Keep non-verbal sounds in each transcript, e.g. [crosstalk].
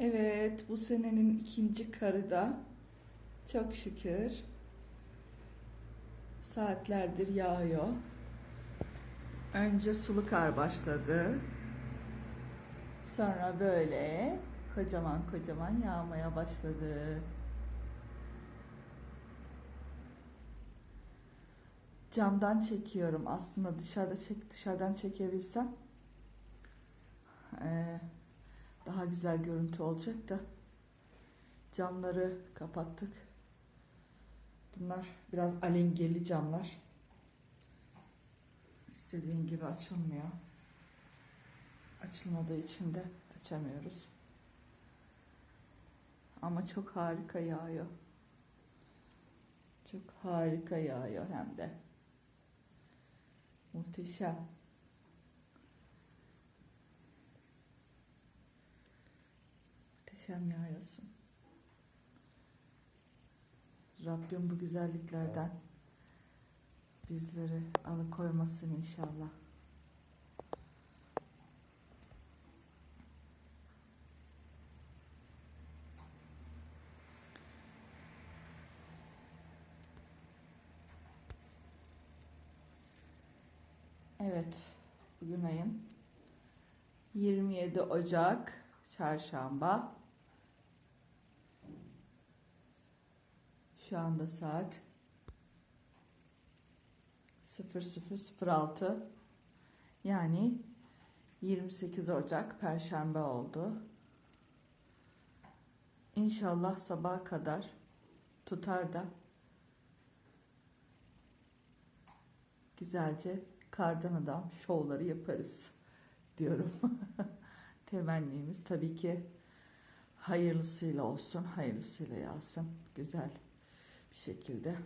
Evet, bu senenin ikinci karı da çok şükür saatlerdir yağıyor. Önce sulu kar başladı. Sonra böyle kocaman kocaman yağmaya başladı. Camdan çekiyorum. Aslında dışarıda çek, dışarıdan çekebilsem eee, daha güzel görüntü olacak da camları kapattık. Bunlar biraz alengirli camlar. İstediğin gibi açılmıyor. Açılmadığı için de açamıyoruz. Ama çok harika yağıyor. Çok harika yağıyor hem de. Muhteşem. Muhteşem yağıyorsun. Rabbim bu güzelliklerden bizleri alıkoymasın inşallah. Evet, bugün ayın 27 Ocak Çarşamba. Şu anda saat 00.06 yani 28 Ocak Perşembe oldu. İnşallah sabaha kadar tutar da güzelce kardan adam şovları yaparız diyorum. [laughs] Temennimiz tabii ki hayırlısıyla olsun, hayırlısıyla yağsın. Güzel bir şekilde.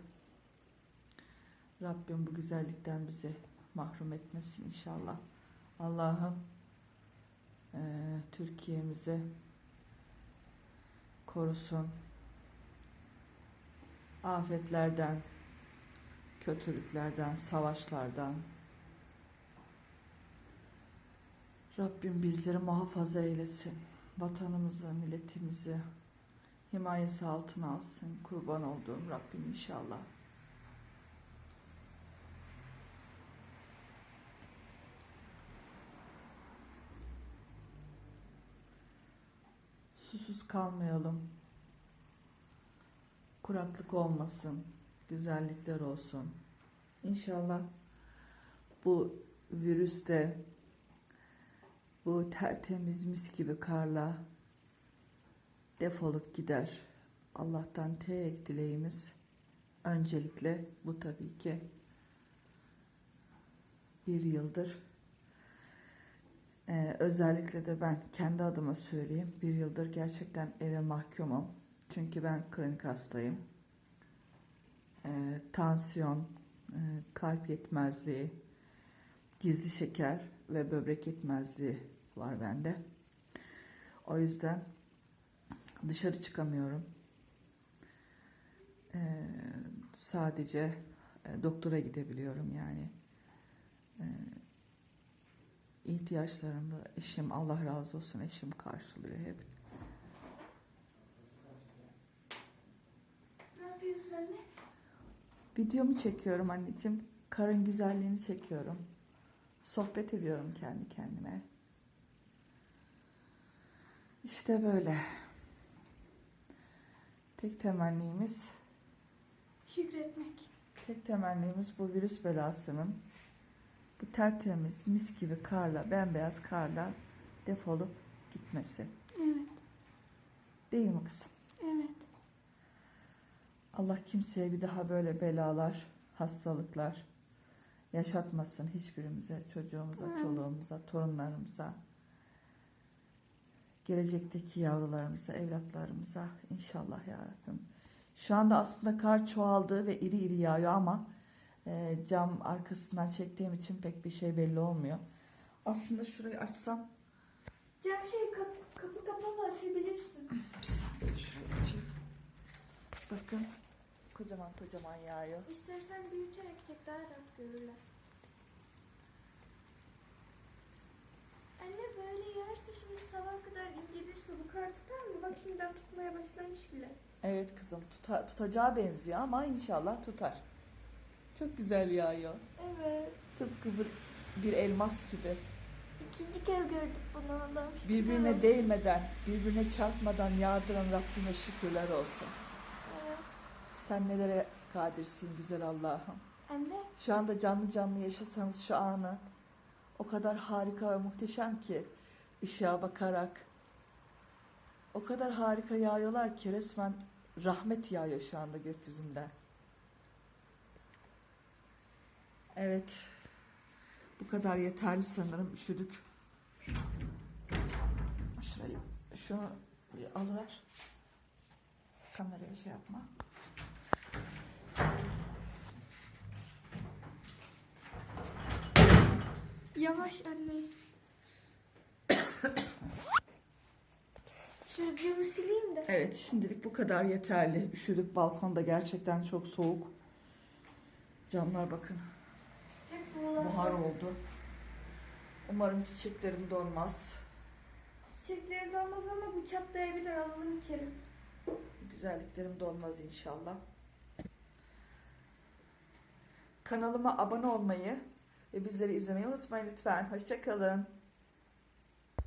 Rabbim bu güzellikten bizi mahrum etmesin inşallah. Allah'ım eee Türkiye'mizi korusun. Afetlerden, kötülüklerden, savaşlardan. Rabbim bizleri muhafaza eylesin. Vatanımızı, milletimizi himayesi altına alsın. Kurban olduğum Rabbim inşallah. Susuz kalmayalım. Kuraklık olmasın. Güzellikler olsun. İnşallah bu virüs de bu tertemiz mis gibi karla defolup gider. Allah'tan tek dileğimiz öncelikle bu tabii ki. Bir yıldır ee, özellikle de ben kendi adıma söyleyeyim bir yıldır gerçekten eve mahkumum. Çünkü ben kronik hastayım. Ee, tansiyon e, kalp yetmezliği gizli şeker ve böbrek yetmezliği var bende. O yüzden dışarı çıkamıyorum Ee, sadece e, doktora gidebiliyorum yani Ee, ihtiyaçlarımı eşim Allah razı olsun eşim karşılıyor hep. Ne yapıyorsun anne? Videomu çekiyorum anneciğim. Karın güzelliğini çekiyorum. Sohbet ediyorum kendi kendime. İşte böyle. Tek temennimiz, Şükretmek. tek temennimiz bu virüs belasının bu tertemiz mis gibi karla, bembeyaz karla defolup gitmesi. Evet. Değil mi kızım? Evet. Allah kimseye bir daha böyle belalar, hastalıklar yaşatmasın hiçbirimize, çocuğumuza, Amin. çoluğumuza, torunlarımıza, gelecekteki yavrularımıza, evlatlarımıza inşallah ya Rabbim. Şu anda aslında kar çoğaldı ve iri iri yağıyor ama e, cam arkasından çektiğim için pek bir şey belli olmuyor. Aslında şurayı açsam, Cam şey kapı, kapı kapalı açabilirsin. bir saniye şurayı açayım. Bakın kocaman kocaman yağıyor. İstersen büyüterek çek daha rahat görürler. Anne böyle yerse şimdi sabah kadar incelirse bu kar tutar mı şimdiden tutmaya başlamış bile. Evet kızım tuta, tutacağı benziyor ama inşallah tutar. Çok güzel yağıyor. Evet. Tıpkı bir, bir elmas gibi. İkinci kez gördük bunu Allah'ım. Birbirine olsun. değmeden, birbirine çarpmadan yağdıran Rabbime şükürler olsun. Evet. Sen nelere kadirsin güzel Allah'ım. Anne. Şu anda canlı canlı yaşasanız şu anı o kadar harika ve muhteşem ki ışığa bakarak o kadar harika yağıyorlar ki resmen rahmet yağıyor şu anda gökyüzünden. Evet. Bu kadar yeterli sanırım. Üşüdük. Şurayı, şunu bir alıver. Kameraya şey yapma. Yavaş anne. [coughs] Şu camı sileyim de. Evet şimdilik bu kadar yeterli. Üşüdük balkonda gerçekten çok soğuk. Camlar bakın Hep buğulandı. buhar oldu. Umarım çiçeklerim donmaz. Çiçekleri dolmaz ama bu çatlayabilir alalım içeri. Güzelliklerim donmaz inşallah. Kanalıma abone olmayı ve bizleri izlemeyi unutmayın lütfen. Hoşçakalın.